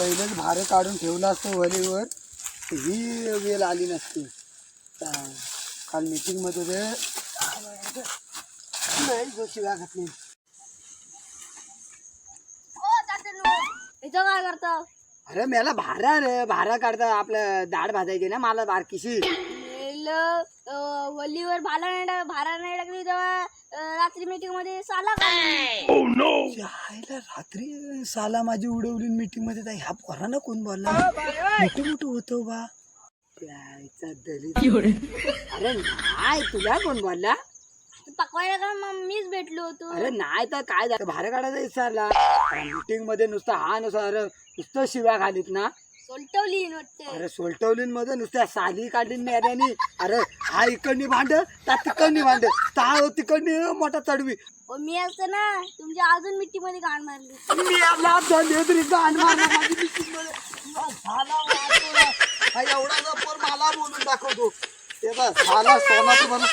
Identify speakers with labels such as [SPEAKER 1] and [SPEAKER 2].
[SPEAKER 1] पहिलेच भाडं काढून ठेवलं असतं वलीवर ही वेळ आली नसती. काल मीटिंगमध्ये ते नाही जो शिव्या घातली
[SPEAKER 2] इथं काय करता?
[SPEAKER 1] अरे मला भारा रे. भारा काढता आपलं डाळ भाजायची ना मला बारकीशी.
[SPEAKER 2] मेलं, अं, वल्लीवर भाला नाही टाक- भारा नाही टाकली तेव्हा अं, रात्री मीटिंगमध्ये साला.
[SPEAKER 1] जायला रात्री साला माझी उडवली मीटिंगमध्ये ह्या पोरानं कोण बोलला? मोठं मोठं होतो बा. प्यायचा दलित. अरे नाही तुला कोण बोलला?
[SPEAKER 2] पकवायला का मग मीच भेटलो होतो?
[SPEAKER 1] अरे नाही तर काय झालं? भाडं काढायचा विचारला. मीटिंगमध्ये नुसतं हा नुसतं अरे नुसतं शिव्या घालीत ना.
[SPEAKER 2] सोलटवली वाटते.
[SPEAKER 1] अरे सोलटवलीन मध्ये नुसत्या साली काढली मेल्यानी. अरे हा इकडनी भांड त्या तिकडनी भांड. ता तिकडनी मोठा चढवी.
[SPEAKER 2] ओ, मी असतं ना तुमच्या अजून मिट्टी मध्ये घाण मारली.
[SPEAKER 1] मी आपला धंदे तरी गाण मारला माझी मध्ये. झाला. हा एवढा पोर मला बोलून दाखवतो. ते झाला सोना तुम्हाला